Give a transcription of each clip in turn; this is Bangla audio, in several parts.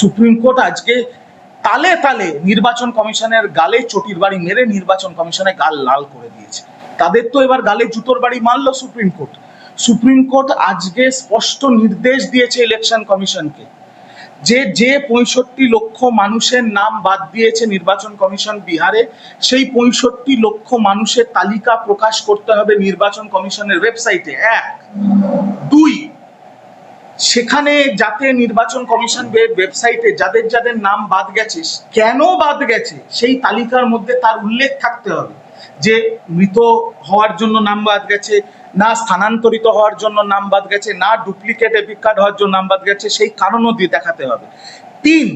সুপ্রিম কোর্ট আজকে তালে তালে নির্বাচন কমিশনের গালে চটির বাড়ি মেরে নির্বাচন কমিশনের গাল লাল করে দিয়েছে। তাদের তো এবার গালে জুতোর বাড়ি মারলো সুপ্রিম কোর্ট। সুপ্রিম কোর্ট আজকে স্পষ্ট নির্দেশ দিয়েছে ইলেকশন কমিশনকে যে যে পঁয়ষট্টি লক্ষ মানুষের নাম বাদ দিয়েছে নির্বাচন কমিশন বিহারে, সেই পঁয়ষট্টি লক্ষ মানুষের তালিকা প্রকাশ করতে হবে নির্বাচন কমিশনের ওয়েবসাইটে। এক। দুই সেখানে যাতে নির্বাচন কমিশন ওয়েবসাইটে যাদের যাদের নাম বাদ গেছে, কেন বাদ গেছে, সেই তালিকার মধ্যে তার উল্লেখ থাকতে হবে। যে মৃত হওয়ার জন্য নাম বাদ গেছে, না স্থানান্তরিত হওয়ার জন্য নাম বাদ গেছে, না ডুপ্লিকেট এপিক কার্ড হওয়ার জন্য নাম বাদ গেছে, সেই কারণও দিয়ে দেখাতে হবে। তিন,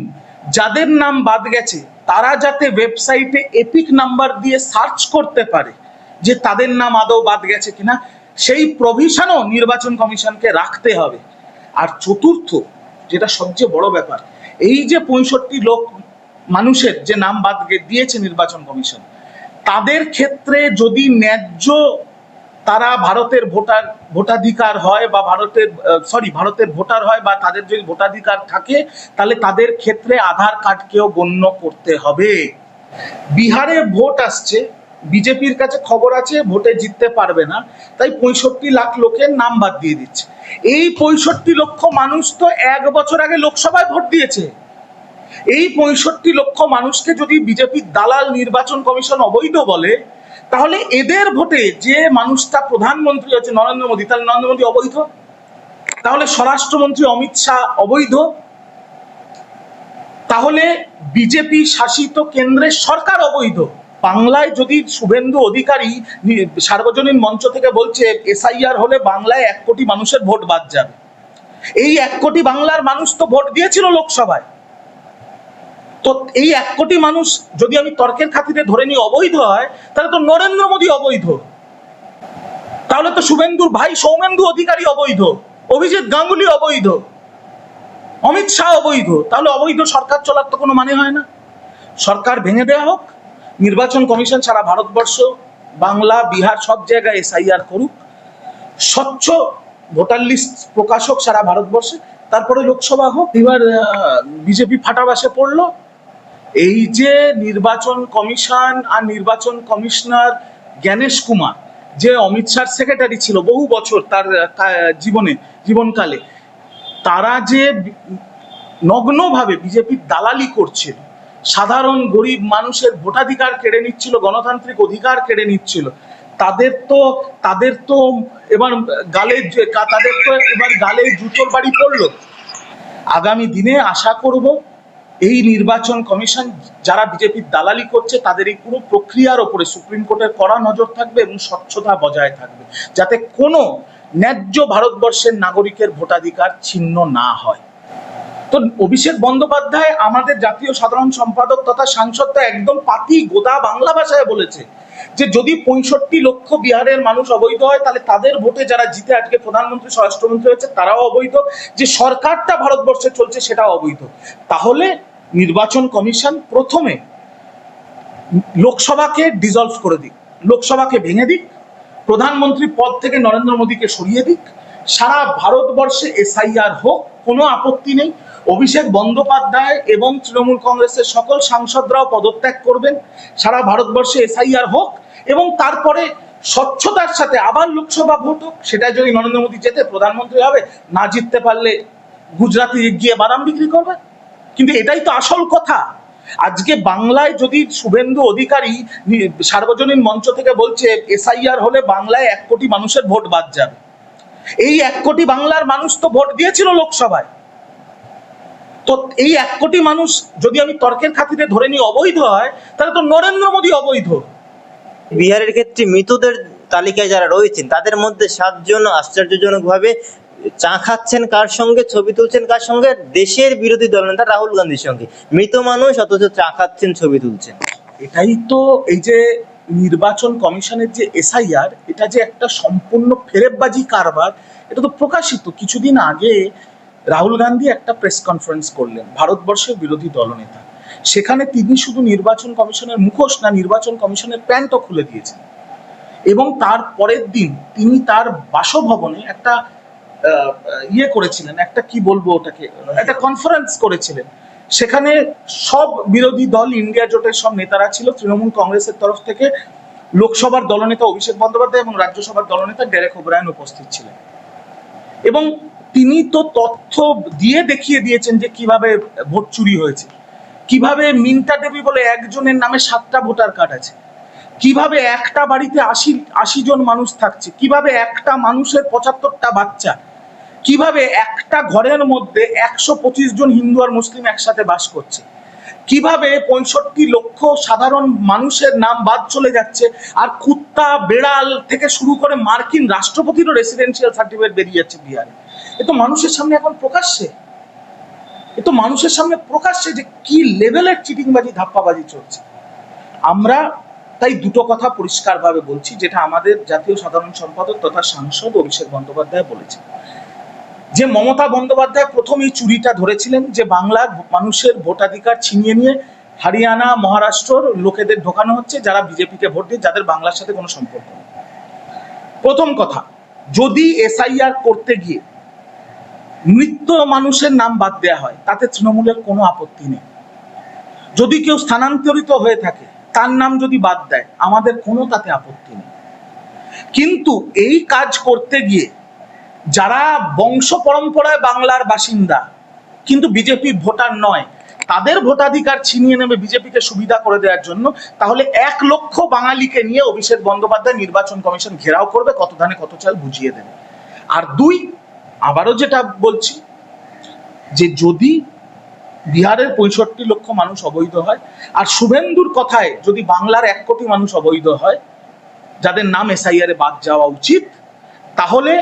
যাদের নাম বাদ গেছে, তারা যাতে ওয়েবসাইটে এপিক নাম্বার দিয়ে সার্চ করতে পারে যে তাদের নাম আদৌ বাদ গেছে কিনা, সেই প্রভিশনও নির্বাচন কমিশনকে রাখতে হবে। আর চতুর্থ, যেটা সবচেয়ে বড় ব্যাপার, এই যে পঁয়ষট্টি লোক মানুষের যে নাম বাদ দিয়েছে নির্বাচন কমিশন, তাদের ক্ষেত্রে যদি ন্যায্য তারা ভারতের ভোটার, ভোটাধিকার হয় বা ভারতের সরি ভারতের ভোটার হয় বা তাদের যদি ভোটাধিকার থাকে, তাহলে তাদের ক্ষেত্রে আধার কার্ডকেও গণ্য করতে হবে। বিহারে ভোট আসছে বিজেপির কাছে খবর আছে, ভোটে জিততে পারবে না। তাই পঁয়ষট্টি লাখ লোকের নাম বাদ দিয়ে দিচ্ছে। এই পঁয়ষট্টি লক্ষ মানুষ তো এক বছর আগে লোকসভায় ভোট দিয়েছে। এই পঁয়ষট্টি লক্ষ মানুষকে যদি বিজেপির দালাল নির্বাচন কমিশন অবৈধ বলে, তাহলে এদের ভোটে যে মানুষটা প্রধানমন্ত্রী হচ্ছে নরেন্দ্র মোদী, তাহলে নরেন্দ্র মোদী অবৈধ? তাহলে স্বরাষ্ট্রমন্ত্রী অমিত শাহ অবৈধ? তাহলে বিজেপি শাসিত কেন্দ্রের সরকার অবৈধ? বাংলায় যদি শুভেন্দু অধিকারী সার্বজনীন মঞ্চ থেকে বলছে, এসআইআর হলে বাংলায় এক কোটি মানুষের ভোট বাদ যাবে। এই এক কোটি বাংলার মানুষ তো ভোট দিয়েছিল লোকসভায়। তো এই এক কোটি মানুষ যদি আমি তর্কের খাতিরে ধরে নিই অবৈধ হয়, তাহলে তো নরেন্দ্র মোদী অবৈধ। তাহলে তো শুভেন্দুর ভাই সৌমেন্দু অধিকারী অবৈধ, অভিজিৎ গাঙ্গুলি অবৈধ, অমিত শাহ অবৈধ। তাহলে অবৈধ সরকার চলার তো কোনো মানে হয় না। সরকার ভেঙে দেওয়া হোক নির্বাচন কমিশন সারা ভারতবর্ষ, বাংলা, বিহার সব জায়গায় এসআইআর করুক। স্বচ্ছ ভোটার লিস্ট প্রকাশ হোক সারা ভারতবর্ষে, তারপরে লোকসভা হোক। এবার বিজেপি ফাটাবাসে পড়ল। এই যে নির্বাচন কমিশন আর নির্বাচন কমিশনার জ্ঞানেশ কুমার, যে অমিত শাহ সেক্রেটারি ছিল বহু বছর তার জীবনে, জীবনকালে, তারা যে নগ্নভাবে বিজেপির দালালি করছিল সাধারণ গরিব মানুষের ভোটাধিকার কেড়ে নিচ্ছিল, গণতান্ত্রিক অধিকার কেড়ে নিচ্ছিল। তাদের তো তাদের তো এবার গালে তাদের তো এবার গালে জুতোর বাড়ি পড়ল। আগামী দিনে আশা করব এই নির্বাচন কমিশন যারা বিজেপির দালালি করছে, তাদের এই পুরো প্রক্রিয়ার ওপরে সুপ্রিম কোর্টের কড়া নজর থাকবে এবং স্বচ্ছতা বজায় থাকবে। যাতে কোনো ন্যায্য ভারতবর্ষের নাগরিকের ভোটাধিকার ছিন্ন না হয়। তো অভিষেক বন্দ্যোপাধ্যায় আমাদের জাতীয় সাধারণ সম্পাদক তথা সাংসদ তো একদম পাতি গোদা বাংলা ভাষায় বলেছে যে যদি পঁয়ষট্টি লক্ষ বিহারের মানুষ অবৈধ হয়, তাহলে তাদের ভোটে যারা জিতে আজকে প্রধানমন্ত্রী, স্বরাষ্ট্রমন্ত্রী হয়েছে, তারাও অবৈধ। যে সরকারটা ভারতবর্ষে চলছে, সেটাও অবৈধ। তাহলে নির্বাচন কমিশন প্রথমে লোকসভাকে ডিজলভ করে দিক, লোকসভাকে ভেঙে দিক, প্রধানমন্ত্রী পদ থেকে নরেন্দ্র মোদীকে সরিয়ে দিক সারা ভারতবর্ষে এসআইআর হোক, কোনো আপত্তি নেই। অভিষেক বন্দ্যোপাধ্যায় এবং তৃণমূল কংগ্রেসের সকল সাংসদরাও পদত্যাগ করবেন। সারা ভারতবর্ষে এসআইআর হোক এবং তারপরে স্বচ্ছতার সাথে আবার লোকসভা ভোট হোক, সেটা যদি নরেন্দ্র মোদী যেতে প্রধানমন্ত্রী হবে, না জিততে পারলে গুজরাটে গিয়ে বাদাম বিক্রি করবে। কিন্তু এটাই তো আসল কথা। আজকে বাংলায় যদি শুভেন্দু অধিকারী সার্বজনীন মঞ্চ থেকে বলছে, এসআইআর হলে বাংলায় এক কোটি মানুষের ভোট বাদ যাবে। এই এক কোটি বাংলার মানুষ তো ভোট দিয়েছিল লোকসভায়। তো এই এক কোটি মানুষ যদি আমি তর্কের খাতিরে ধরে নিই অবৈধ হয় তাহলে তো নরেন্দ্র মোদী অবৈধ। বিহারের ক্ষেত্রে মৃতদের তালিকায় যারা রয়েছেন তাদের মধ্যে সাতজন আশ্চর্যজনকভাবে চা খাচ্ছেন কার সঙ্গে ছবি তুলছেন কার সঙ্গে? দেশের বিরোধী দলনেতা রাহুল গান্ধীর সঙ্গে। মৃত মানুষ অথচ চা খাচ্ছেন ছবি তুলছেন। এটাই তো এই যে নির্বাচন কমিশনের যে এসআইআর এটা যে একটা সম্পূর্ণ ফেরেববাজি কারবার, এটা তো প্রকাশিত। কিছুদিন আগে রাহুল গান্ধী একটা প্রেস কনফারেন্স করলেন, ভারতবর্ষের বিরোধী দলনেতা। সেখানে তিনি শুধু নির্বাচন কমিশনের মুখোশ না, নির্বাচন কমিশনের প্যান্টও খুলে দিয়েছেন। এবং তার পরের দিন তিনি তার বাসভবনে একটা ইয়ে করেছিলেন, একটা কি বলব ওটাকে, একটা কনফারেন্স করেছিলেন। সেখানে সব বিরোধী দল, ইন্ডিয়া জোটের সব নেতারা ছিল। তৃণমূল কংগ্রেসের তরফ থেকে লোকসভার দলনেতা অভিষেক বন্দ্যোপাধ্যায় এবং রাজ্যসভার দলনেতা ডেরেক ওব্রায়ন উপস্থিত ছিলেন। এবং তিনি তো তথ্য দিয়ে দেখিয়ে দিয়েছেন যে কীভাবে ভোট চুরি হয়েছে। কীভাবে মিন্টা দেবী বলে একজনের নামে সাতটা ভোটার কার্ড আছে। কীভাবে একটা বাড়িতে আশি আশি জন মানুষ থাকছে। কীভাবে একটা মানুষের পঁচাত্তরটা বাচ্চা কীভাবে একটা ঘরের মধ্যে একশো পঁচিশ জন হিন্দু আর মুসলিম একসাথে বাস করছে? কীভাবে পঁয়ষট্টি লক্ষ সাধারণ মানুষের নাম বাদ চলে যাচ্ছে? আর কুত্তা, বেড়াল থেকে শুরু করে মার্কিন রাষ্ট্রপতিরও রেসিডেন্সিয়াল সার্টিফিকেট বেরিয়ে যাচ্ছে বিহারে। এ তো মানুষের সামনে এখন প্রকাশ্যে। এ তো মানুষের সামনে প্রকাশ্যে যে কি লেভেলের চিটিংবাজি, ধাপ্পাবাজি চলছে। আমরা তাই দুটো কথা পরিষ্কারভাবে বলছি, যেটা আমাদের জাতীয় সাধারণ সম্পাদক তথা সাংসদ অভিষেক বন্দ্যোপাধ্যায় বলেছেন। যে মমতা বন্দ্যোপাধ্যায় প্রথম এই চুরিটা ধরেছিলেন, যে বাংলার মানুষের ভোটাধিকার ছিনিয়ে নিয়ে হরিয়ানা, মহারাষ্ট্রর লোকেদের ঢোকানো হচ্ছে, যারা বিজেপিকে ভোট দিয়ে, যাদের বাংলার সাথে কোনো সম্পর্ক নেই। প্রথম কথা, যদি এসআইআর করতে গিয়ে মৃত মানুষের নাম বাদ দেওয়া হয়, তাতে তৃণমূলের কোনো আপত্তি নেই। যদি কেউ স্থানান্তরিত হয়ে থাকে, তার নাম যদি বাদ দেয়, আমাদের কোনো তাতে আপত্তি নেই। কিন্তু এই কাজ করতে গিয়ে যারা বংশ পরম্পরায় বাংলার বাসিন্দা, কিন্তু বিজেপির ভোটার নয়, তাদের ভোটাধিকার ছিনিয়ে নেবে বিজেপিকে সুবিধা করে দেওয়ার জন্য, তাহলে এক লক্ষ বাঙালিকে নিয়ে অভিষেক বন্দ্যোপাধ্যায় নির্বাচন কমিশন ঘেরাও করবে কত ধানে কত চাল বুঝিয়ে দেবে। আর দুই, আবারও যেটা বলছি, যে যদি বিহারের পঁয়ষট্টি লক্ষ মানুষ অবৈধ হয়, আর শুভেন্দুর কথায় যদি বাংলার এক কোটি মানুষ অবৈধ হয়, যাদের নাম এসআইআর বাদ যাওয়া উচিত, তাহলে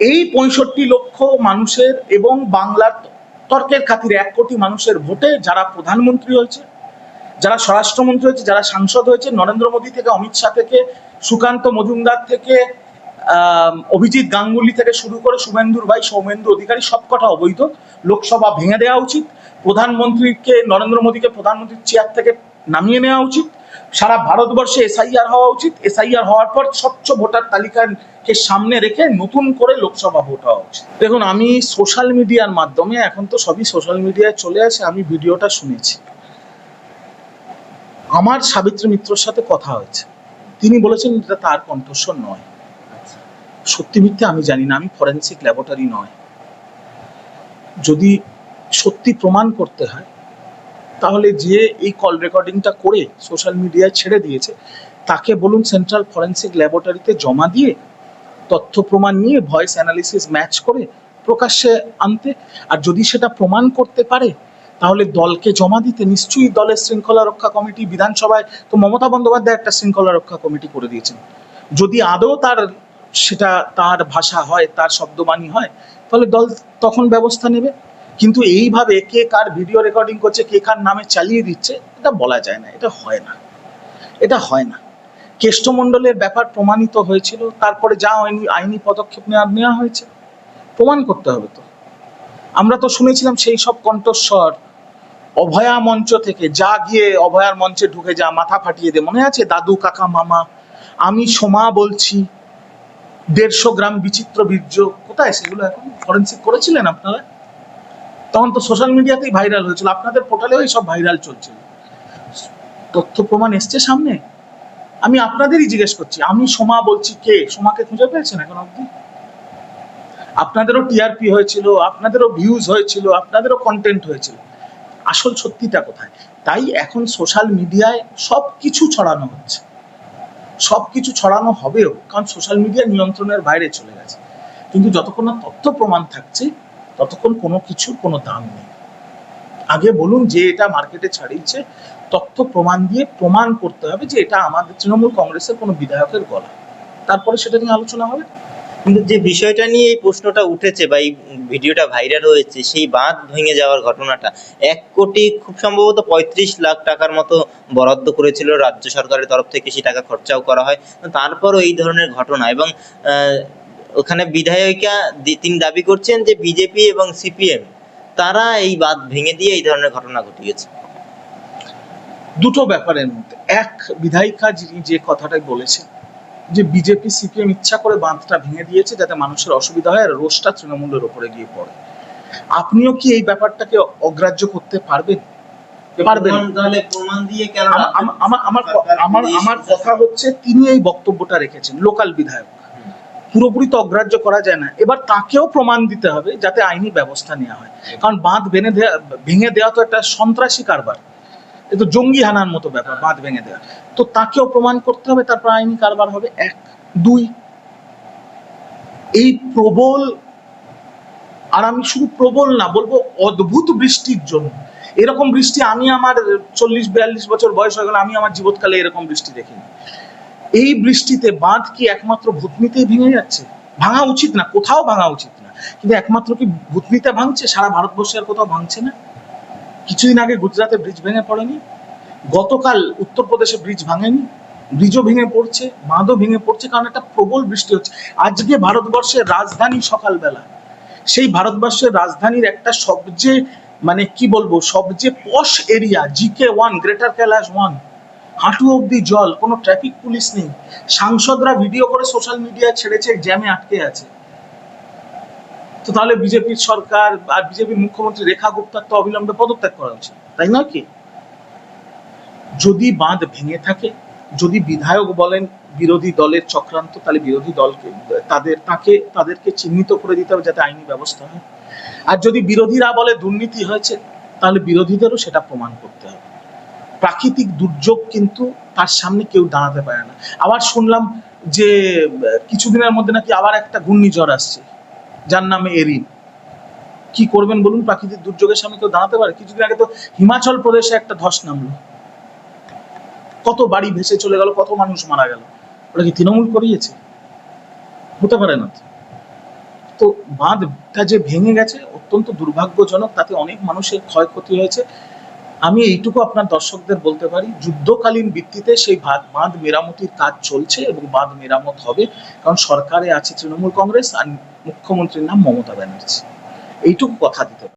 এই পঁয়ষট্টি লক্ষ মানুষের এবং বাংলার তর্কের খাতিরে এক কোটি মানুষের ভোটে যারা প্রধানমন্ত্রী হয়েছে, যারা স্বরাষ্ট্রমন্ত্রী হয়েছে, যারা সাংসদ হয়েছে, নরেন্দ্র মোদী থেকে, অমিত শাহ থেকে, সুকান্ত মজুমদার থেকে অভিজিৎ গাঙ্গুলি থেকে শুরু করে শুভেন্দুর ভাই, সৌমেন্দু অধিকারী, সবকটা অবৈধ। লোকসভা ভেঙে দেওয়া উচিত। প্রধানমন্ত্রীকে, নরেন্দ্র মোদীকে প্রধানমন্ত্রীর চেয়ার থেকে নামিয়ে নেওয়া উচিত। সারা ভারতবর্ষে এসআইআর হওয়া উচিত। এসআইআর হওয়ার পর স্বচ্ছ ভোটার তালিকাকে সামনে রেখে নতুন করে লোকসভা ভোট হওয়া উচিত। দেখুন, আমি সোশ্যাল মিডিয়ার মাধ্যমে এখন তো সবই সোশ্যাল মিডিয়ায় চলে আসে, আমি ভিডিওটা শুনেছি। আমার সাবিত্রী মিত্রর সাথে কথা হয়েছে। তিনি বলেছেন এটা তার কণ্ঠস্বর নয়। সত্যি মিথ্যে আমি জানি না, আমি ফরেন্সিক ল্যাবরেটরি নয়। যদি সত্যি প্রমাণ করতে হয়, তাহলে যে এই কল রেকর্ডিংটা করে সোশ্যাল মিডিয়ায় ছেড়ে দিয়েছে, তাকে বলুন সেন্ট্রাল ফরেন্সিক ল্যাবরেটরিতে জমা দিয়ে, তথ্য প্রমাণ নিয়ে ভয়েস অ্যানালিসিস ম্যাচ করে প্রকাশ্যে আনতে। আর যদি সেটা প্রমাণ করতে পারে, তাহলে দলকে জমা দিতে নিশ্চয়ই দলের শৃঙ্খলা রক্ষা কমিটি, বিধানসভায় তো মমতা বন্দ্যোপাধ্যায় একটা শৃঙ্খলা রক্ষা কমিটি করে দিয়েছেন। যদি আদৌ তার সেটা তার ভাষা হয়, তার শব্দবাণী হয়, তাহলে দল তখন ব্যবস্থা নেবে। কিন্তু এইভাবে কে কার ভিডিও রেকর্ডিং করছে, কে কার নামে চালিয়ে দিচ্ছে, এটা বলা যায় না, এটা হয় না। এটা হয় না। কেষ্টমণ্ডলের ব্যাপার প্রমাণিত হয়েছিল, তারপরে যা আইনি আইনি পদক্ষেপ নেওয়া নেওয়া হয়েছে, প্রমাণ করতে হবে তো। আমরা তো শুনেছিলাম সেই সব কণ্ঠস্বর অভয়া মঞ্চ থেকে, যা গিয়ে অভয়ার মঞ্চে ঢুকে যা মাথা ফাটিয়ে দে, মনে আছে? দাদু, কাকা, মামা, আমি সোমা বলছি। দেড়শো গ্রাম বিচিত্র বীর্য কোথায়? সেগুলো এখন ফরেন্সিক করেছিলেন আপনারা? তখন তো সোশ্যাল মিডিয়াতেই ভাইরাল হয়েছিল। আপনাদের পোর্টালেও সব ভাইরাল চলছিল তথ্য প্রমাণ এসছে সামনে? আমি আপনাদেরই জিজ্ঞেস করছি, আমি সোমা বলছি কে? সোমাকে খুঁজে পেয়েছেন এখন অব্দি আপনাদেরও টিআরপি হয়েছিল, আপনাদেরও ভিউজ হয়েছিল, আপনাদেরও কন্টেন্ট হয়েছিল। আসল সত্যিটা কোথায়? তাই এখন সোশ্যাল মিডিয়ায় সব কিছু ছড়ানো হচ্ছে। সব কিছু ছড়ানো হবেও, কারণ সোশ্যাল মিডিয়া নিয়ন্ত্রণের বাইরে চলে গেছে। কিন্তু যতক্ষণ না তথ্য প্রমাণ থাকছে, ততক্ষণ কোনো কিছুর কোনো দাম নেই। আগে বলুন যে এটা মার্কেটে ছাড়িয়েছে, তথ্য প্রমাণ দিয়ে প্রমাণ করতে হবে যে এটা আমাদের তৃণমূল কংগ্রেসের কোনো বিধায়কের গলা। তারপরে সেটা নিয়ে আলোচনা হবে। কিন্তু যে বিষয়টা নিয়ে এই প্রশ্নটা উঠেছে বা এই ভিডিওটা ভাইরাল হয়েছে, সেই বাঁধ ভেঙে যাওয়ার ঘটনাটা, এক কোটি খুব সম্ভবত পঁয়ত্রিশ লাখ টাকার মতো বরাদ্দ করেছিল রাজ্য সরকারের তরফ থেকে সেই টাকা খরচাও করা হয়। তারপরও এই ধরনের ঘটনা এবং ওখানে বিধায়িকা তিনি দাবি করছেন যে বিজেপি এবং সিপিএম, তারা এই বাঁধ ভেঙে দিয়ে এই ধরনের ঘটনা ঘটিয়েছে দুটো ব্যাপারের মধ্যে। এক, বিধায়িকা যিনি যে কথাটাই বলেছেন যে বিজেপি সিপিএম ইচ্ছা করে বাঁধটা ভেঙে দিয়েছে যাতে মানুষের অসুবিধা হয় আর রোষটা তৃণমূলের ওপরে গিয়ে পড়ে। আপনিও কি এই ব্যাপারটাকে অগ্রাহ্য করতে পারবেন? আমার কথা হচ্ছে তিনি এই বক্তব্যটা রেখেছেন লোকাল বিধায়ক। পুরোপুরি তো অগ্রাহ্য করা যায় না। এবার তাকেও প্রমাণ দিতে হবে যাতে আইনি ব্যবস্থা নেওয়া হয়। কারণ বাঁধ ভেঙে দেওয়া ভেঙে দেওয়া তো একটা সন্ত্রাসী কারবার। এ তো জঙ্গি হানার মতো ব্যাপার, বাঁধ ভেঙে দেওয়া তো তাকেও প্রমাণ করতে হবে, তারপর আইনি কারবার হবে। এক, দুই, এই প্রবল, আর আমি শুধু প্রবল না, বলব অদ্ভুত বৃষ্টির জন্য। এরকম বৃষ্টি আমি আমার চল্লিশ, বিয়াল্লিশ বছর বয়স হয়ে গেল, আমি আমার জীবৎকালে এরকম বৃষ্টি দেখিনি। এই বৃষ্টিতে বাঁধ কি একমাত্র ভূতনিতেই ভেঙে যাচ্ছে? ভাঙা উচিত না, কোথাও ভাঙা উচিত না। কিন্তু একমাত্র কি ভূতনিতে ভাঙছে? সারা ভারতবর্ষে আর কোথাও ভাঙছে না? কিছুদিন আগে গুজরাটে ব্রিজ ভেঙে পড়েনি, গতকাল উত্তরপ্রদেশে ব্রিজ ভাঙেনি, ব্রিজও ভেঙে পড়ছে, বাঁধও ভেঙে পড়ছে, কারণ একটা প্রবল বৃষ্টি হচ্ছে। আজকে ভারতবর্ষের রাজধানী সকালবেলা। সেই ভারতবর্ষের রাজধানীর একটা সবচেয়ে মানে কি বলব, সবচেয়ে posh area, GK one, greater Kailash one, হাঁটু অব্দি জল, কোনো ট্রাফিক পুলিশ নেই। সাংসদরা ভিডিও করে সোশ্যাল মিডিয়ায় ছেড়েছে, জ্যামে আটকে আছে। তো তাহলে বিজেপির সরকার আর বিজেপির মুখ্যমন্ত্রী রেখা গুপ্তার তো অবিলম্বে পদত্যাগ করা উচিত, তাই নয় কি? যদি বাঁধ ভেঙে থাকে, যদি বিধায়ক বলেন বিরোধী দলের চক্রান্ত, তাহলে বিরোধী দলকে, তাদের, তাকে, তাদেরকে চিহ্নিত করে দিতে হবে যাতে আইনি ব্যবস্থা হয়। আর যদি বিরোধীরা বলে দুর্নীতি হয়েছে, তাহলে বিরোধীদেরও সেটা প্রমাণ করতে হবে। প্রাকৃতিক দুর্যোগ কিন্তু তার সামনে কেউ দাঁড়াতে পারে না। আবার শুনলাম যে, কিছুদিনের মধ্যে নাকি আবার একটা ঘূর্ণিঝড় আসছে। যার নামে এরিন কি করবেন বলুন? প্রাকৃতিক দুর্যোগের সামনে কেউ দাঁড়াতে পারে? কিছুদিন আগে তো হিমাচল প্রদেশে একটা ধস নামলো। কত বাড়ি ভেসে চলে গেল, কত মানুষ মারা গেল। ওটা কি তৃণমূল করিয়েছে? হতে পারে না। তো বাঁধটা যে ভেঙে গেছে, অত্যন্ত দুর্ভাগ্যজনক, তাতে অনেক মানুষের ক্ষয়ক্ষতি হয়েছে। আমি এইটুকু আপনার দর্শকদের বলতে পারি, যুদ্ধকালীন ভিত্তিতে সেই বাঁধ মেরামতির কাজ চলছে এবং বাঁধ মেরামত হবে কারণ সরকারে আছে তৃণমূল কংগ্রেস আর মুখ্যমন্ত্রীর নাম মমতা ব্যানার্জি এইটুকু কথা দিতে।